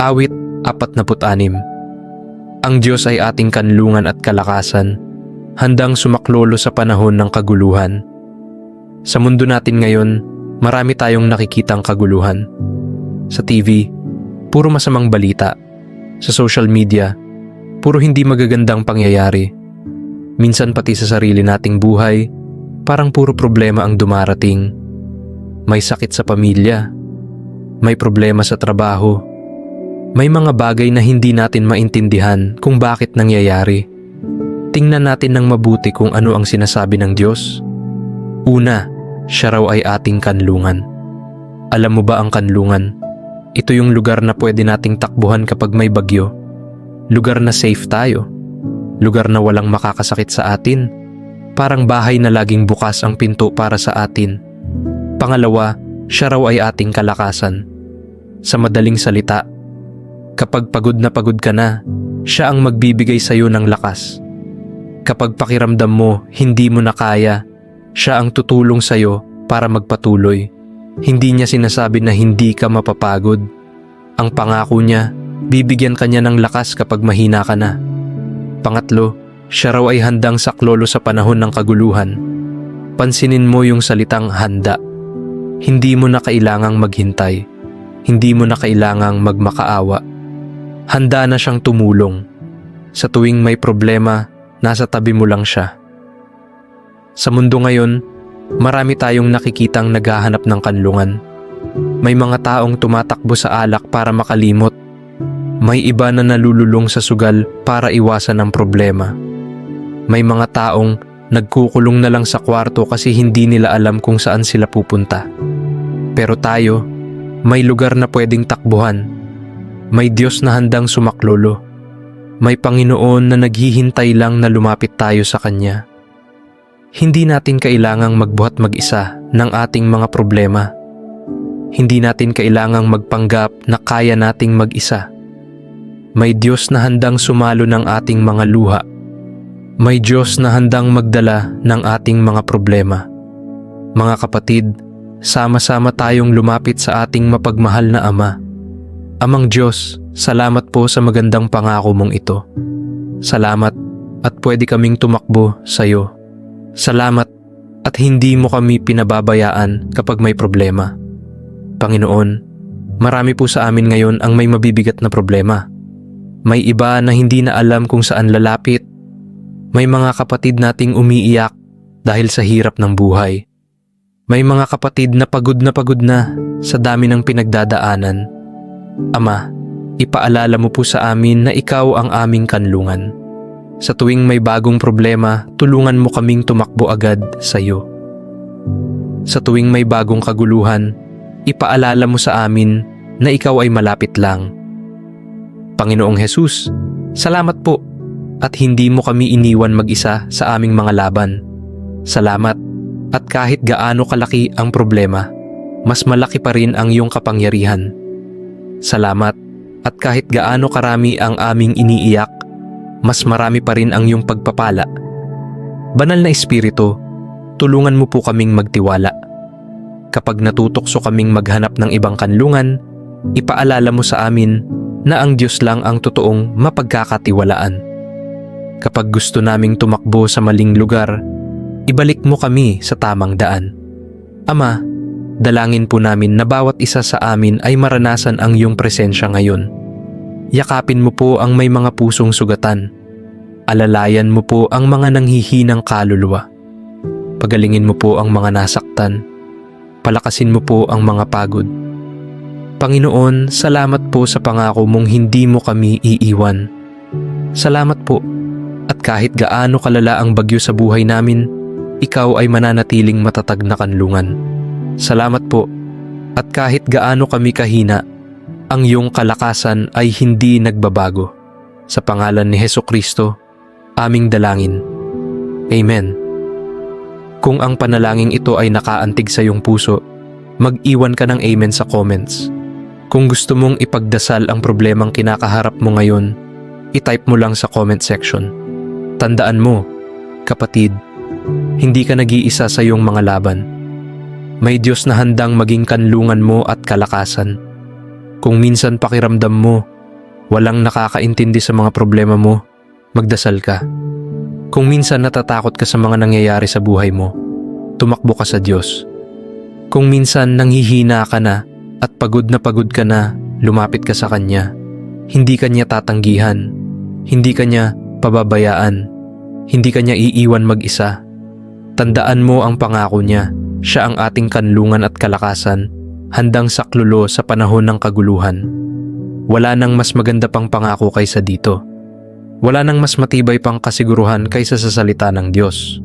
Awit 46 Ang Diyos ay ating kanlungan at kalakasan, handang sumaklolo sa panahon ng kaguluhan. Sa mundo natin ngayon, marami tayong nakikitang kaguluhan. Sa TV, puro masamang balita. Sa social media, puro hindi magagandang pangyayari. Minsan pati sa sarili nating buhay, parang puro problema ang dumarating. May sakit sa pamilya, may problema sa trabaho, may mga bagay na hindi natin maintindihan kung bakit nangyayari. Tingnan natin ng mabuti kung ano ang sinasabi ng Diyos. Una, siya raw ay ating kanlungan. Alam mo ba ang kanlungan? Ito yung lugar na pwede nating takbuhan kapag may bagyo. Lugar na safe tayo. Lugar na walang makakasakit sa atin. Parang bahay na laging bukas ang pinto para sa atin. Pangalawa, siya raw ay ating kalakasan. Sa madaling salita, kapag pagod na pagod ka na, siya ang magbibigay sa iyo ng lakas. Kapag pakiramdam mo hindi mo na kaya, siya ang tutulong sa iyo para magpatuloy. Hindi niya sinasabi na hindi ka mapapagod. Ang pangako niya, bibigyan ka niya ng lakas kapag mahina ka na. Pangatlo, siya raw ay handang saklolo sa panahon ng kaguluhan. Pansinin mo yung salitang handa. Hindi mo na kailangang maghintay. Hindi mo na kailangang magmakaawa. Handa na siyang tumulong. Sa tuwing may problema, nasa tabi mo lang siya. Sa mundo ngayon, marami tayong nakikitang naghahanap ng kanlungan. May mga taong tumatakbo sa alak para makalimot. May iba na nalululong sa sugal para iwasan ang problema. May mga taong nagkukulong na lang sa kwarto kasi hindi nila alam kung saan sila pupunta. Pero tayo, may lugar na pwedeng takbuhan. May Diyos na handang sumaklolo. May Panginoon na naghihintay lang na lumapit tayo sa Kanya. Hindi natin kailangang magbuhat mag-isa ng ating mga problema. Hindi natin kailangang magpanggap na kaya nating mag-isa. May Diyos na handang sumalo ng ating mga luha. May Diyos na handang magdala ng ating mga problema. Mga kapatid, sama-sama tayong lumapit sa ating mapagmahal na Ama. Amang Diyos, salamat po sa magandang pangako mong ito. Salamat at pwede kaming tumakbo sa iyo. Salamat at hindi mo kami pinababayaan kapag may problema. Panginoon, marami po sa amin ngayon ang may mabibigat na problema. May iba na hindi na alam kung saan lalapit. May mga kapatid nating umiiyak dahil sa hirap ng buhay. May mga kapatid na pagod na pagod na sa dami ng pinagdadaanan. Ama, ipaalala mo po sa amin na ikaw ang aming kanlungan. Sa tuwing may bagong problema, tulungan mo kaming tumakbo agad sa iyo. Sa tuwing may bagong kaguluhan, ipaalala mo sa amin na ikaw ay malapit lang. Panginoong Hesus, salamat po at hindi mo kami iniwan mag-isa sa aming mga laban. Salamat at kahit gaano kalaki ang problema, mas malaki pa rin ang iyong kapangyarihan. Salamat at kahit gaano karami ang aming iniiyak, mas marami pa rin ang iyong pagpapala. Banal na Espiritu, tulungan mo po kaming magtiwala. Kapag natutokso kaming maghanap ng ibang kanlungan, ipaalala mo sa amin na ang Diyos lang ang totoong mapagkakatiwalaan. Kapag gusto naming tumakbo sa maling lugar, ibalik mo kami sa tamang daan. Ama, dalangin po namin na bawat isa sa amin ay maranasan ang iyong presensya ngayon. Yakapin mo po ang may mga pusong sugatan. Alalayan mo po ang mga nanghihinang kaluluwa. Pagalingin mo po ang mga nasaktan. Palakasin mo po ang mga pagod. Panginoon, salamat po sa pangako mong hindi mo kami iiwan. Salamat po. At kahit gaano kalala ang bagyo sa buhay namin, ikaw ay mananatiling matatag na kanlungan. Salamat po. At kahit gaano kami kahina, ang iyong kalakasan ay hindi nagbabago. Sa pangalan ni Heso Kristo, aming dalangin. Amen. Kung ang panalangin ito ay nakaantig sa iyong puso, mag-iwan ka ng amen sa comments. Kung gusto mong ipagdasal ang problemang kinakaharap mo ngayon, itype mo lang sa comment section. Tandaan mo, kapatid, hindi ka nag-iisa sa iyong mga laban. May Diyos na handang maging kanlungan mo at kalakasan. Kung minsan pakiramdam mo, walang nakakaintindi sa mga problema mo, magdasal ka. Kung minsan natatakot ka sa mga nangyayari sa buhay mo, tumakbo ka sa Diyos. Kung minsan nanghihina ka na at pagod na pagod ka na, lumapit ka sa Kanya. Hindi Kanya tatanggihan. Hindi Kanya pababayaan. Hindi Kanya iiwan mag-isa. Tandaan mo ang pangako niya. Siya ang ating kanlungan at kalakasan, handang saklulo sa panahon ng kaguluhan. Wala nang mas maganda pang pangako kaysa dito. Wala nang mas matibay pang kasiguruhan kaysa sa salita ng Diyos.